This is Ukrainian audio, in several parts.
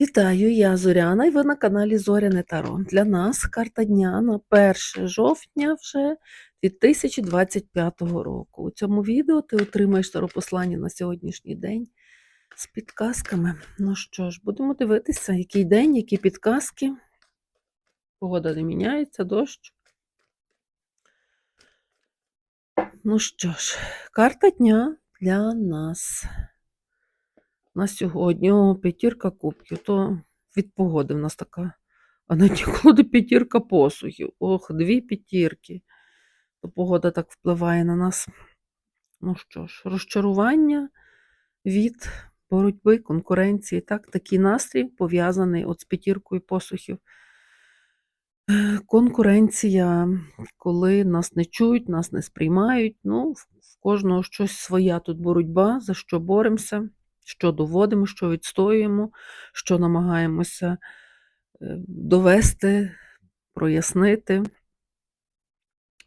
Вітаю, я Зоряна, і ви на каналі Зоряне Таро. Для нас карта дня на 1 жовтня вже 2025 року. У цьому відео ти отримаєш таропослання на сьогоднішній день з підказками. Ну що ж, будемо дивитися, який день, які підказки. Погода не міняється, дощ. Ну що ж, карта дня для нас на сьогодні. О, п'ятірка кубків, то від погоди в нас така. А на ті колоди п'ятірка посухів. Ох, дві п'ятірки. То погода так впливає на нас. Ну що ж, розчарування від боротьби, конкуренції. Так, такий настрій пов'язаний от з п'ятіркою посухів. Конкуренція, коли нас не чують, нас не сприймають. Ну, в кожного щось своя тут боротьба, за що боремося що доводимо, що відстоюємо, що намагаємося е, довести, прояснити,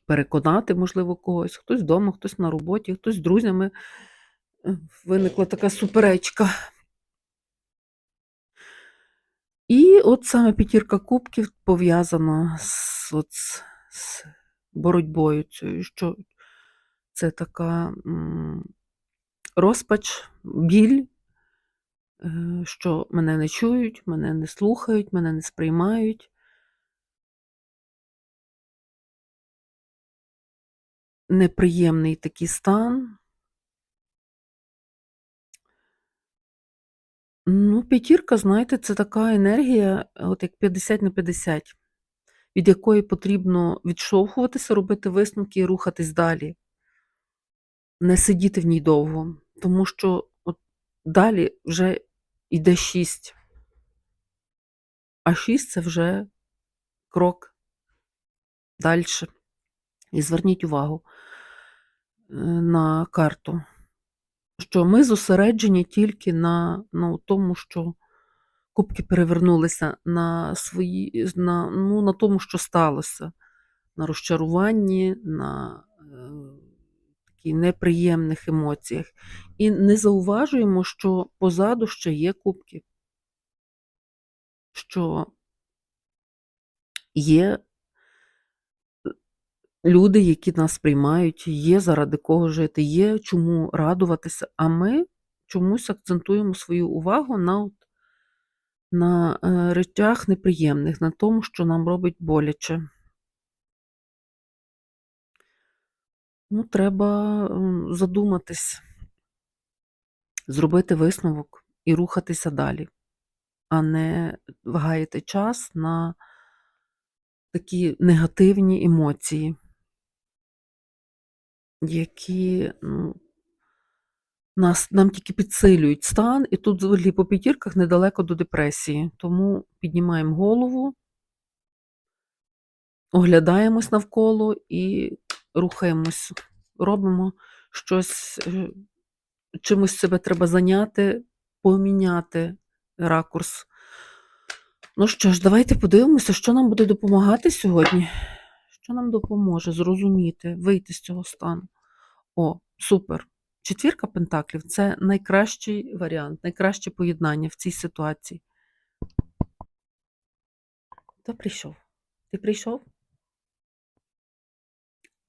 переконати, можливо, когось. Хтось вдома, хтось на роботі, хтось з друзями. Е, Виникла така суперечка. І от саме п'ятірка кубків пов'язана з, от, з, боротьбою цією, що це така розпач, біль, що мене не чують, мене не слухають, мене не сприймають. Неприємний такий стан. Ну, п'ятірка, знаєте, це така енергія, от як 50 на 50, від якої потрібно відштовхуватися, робити висновки і рухатись далі. Не сидіти в ній довго, тому що от далі вже йде 6. А 6 це вже крок далі. І зверніть увагу е, на карту, що ми зосереджені тільки на, ну, тому, що кубки перевернулися на свої, на, ну, на тому, що сталося, на розчаруванні, на е, неприємних емоціях. І не зауважуємо, що позаду ще є кубки, що є люди, які нас приймають, є заради кого жити, є чому радуватися, а ми чомусь акцентуємо свою увагу на, на е, речах неприємних, на тому, що нам робить боляче. Ну, треба задуматись, зробити висновок і рухатися далі, а не гаяти час на такі негативні емоції, які ну, нас, нам тільки підсилюють стан, і тут взагалі по п'ятірках недалеко до депресії. Тому піднімаємо голову, оглядаємось навколо і рухаємось, робимо щось, е, чимось себе треба зайняти, поміняти ракурс. Ну що ж, давайте подивимося, що нам буде допомагати сьогодні. Що нам допоможе зрозуміти, вийти з цього стану. О, супер! Четвірка пентаклів це найкращий варіант, найкраще поєднання в цій ситуації. Хто прийшов? Ти прийшов?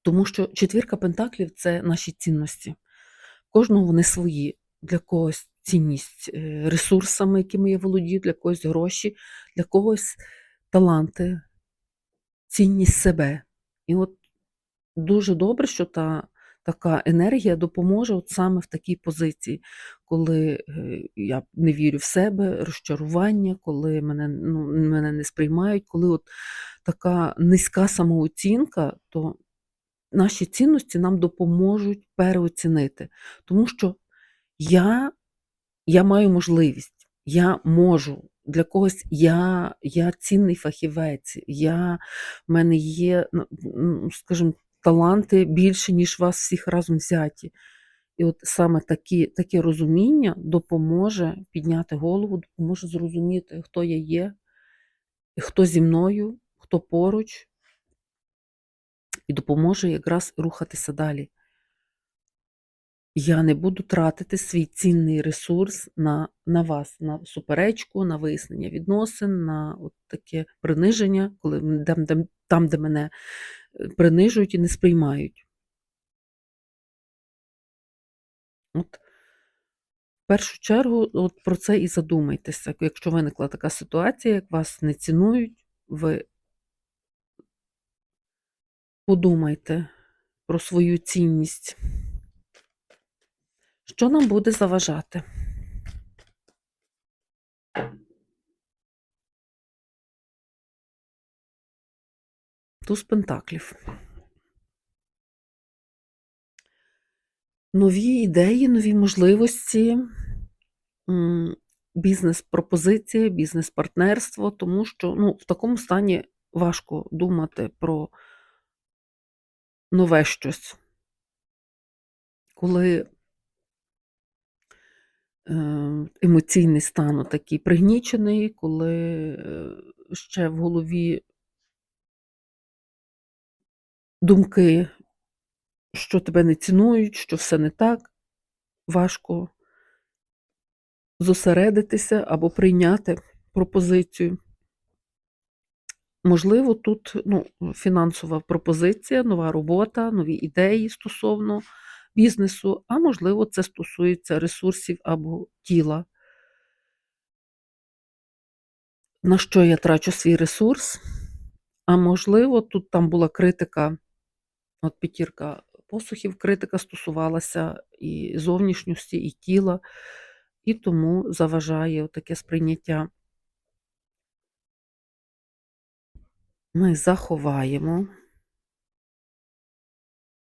Тому що четвірка пентаклів це наші цінності. Кожного вони свої. Для когось цінність е, ресурсами, якими я володію, для когось гроші, для когось таланти, цінність себе. І от дуже добре, що та така енергія допоможе от саме в такій позиції, коли е, я не вірю в себе, розчарування, коли мене, ну, мене не сприймають, коли от така низька самооцінка, то наші цінності нам допоможуть переоцінити. Тому що я, я маю можливість, я можу. Для когось я я цінний фахівець, я, в мене є, ну, скажімо, таланти більше, ніж вас всіх разом взяті. І от саме такі, таке розуміння допоможе підняти голову, допоможе зрозуміти, хто я є, хто зі мною, хто поруч, і допоможе якраз рухатися далі. Я не буду тратити свій цінний ресурс на, на вас, на суперечку, на вияснення відносин, на от таке приниження, коли там, де, там, де мене е, принижують і не сприймають. От в першу чергу от про це і задумайтеся. Якщо виникла така ситуація, як вас не цінують, ви подумайте про свою цінність. Що нам буде заважати? Туз Пентаклів. Нові ідеї, нові можливості, бізнес-пропозиції, бізнес-партнерство, тому що ну, в такому стані важко думати про нове щось. Коли е, емоційний стан такий пригнічений, коли е, ще в голові думки, що тебе не цінують, що все не так, важко зосередитися або прийняти пропозицію. Можливо, тут ну, фінансова пропозиція, нова робота, нові ідеї стосовно бізнесу, а можливо, це стосується ресурсів або тіла. На що я трачу свій ресурс? А можливо, тут там була критика, от п'ятірка посухів, критика стосувалася і зовнішньості, і тіла, і тому заважає таке сприйняття. Ми заховаємо.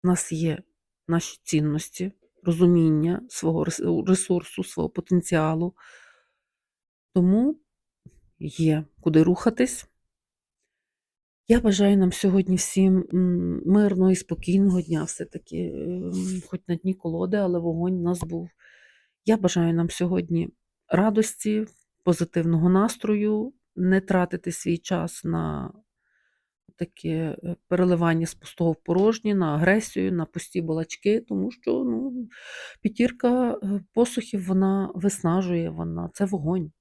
У нас є наші цінності, розуміння свого ресурсу, свого потенціалу. Тому є куди рухатись. Я бажаю нам сьогодні всім мирного і спокійного дня, все-таки, ем, хоч на дні колоди, але вогонь у нас був. Я бажаю нам сьогодні радості, позитивного настрою, не тратити свій час на таке переливання з пустого в порожнє, на агресію, на пусті балачки, тому що ну, п'ятірка е, посухів вона виснажує, вона це вогонь.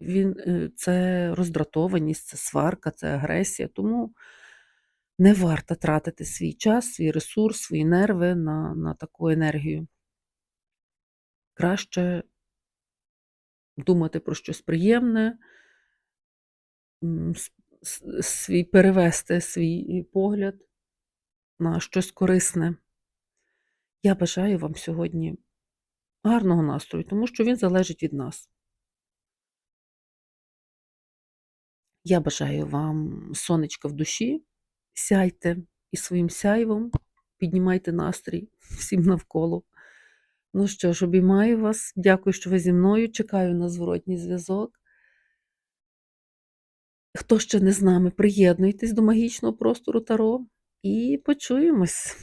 Він, е, це роздратованість, це сварка, це агресія. Тому не варто тратити свій час, свій ресурс, свої нерви на, на таку енергію. Краще думати про щось приємне, свій, перевести свій погляд на щось корисне. Я бажаю вам сьогодні гарного настрою, тому що він залежить від нас. Я бажаю вам сонечка в душі, сяйте і своїм сяйвом піднімайте настрій всім навколо. Ну що ж, обіймаю вас. Дякую, що ви зі мною. Чекаю на зворотній зв'язок. Хто ще не з нами, приєднуйтесь до магічного простору Таро і почуємось.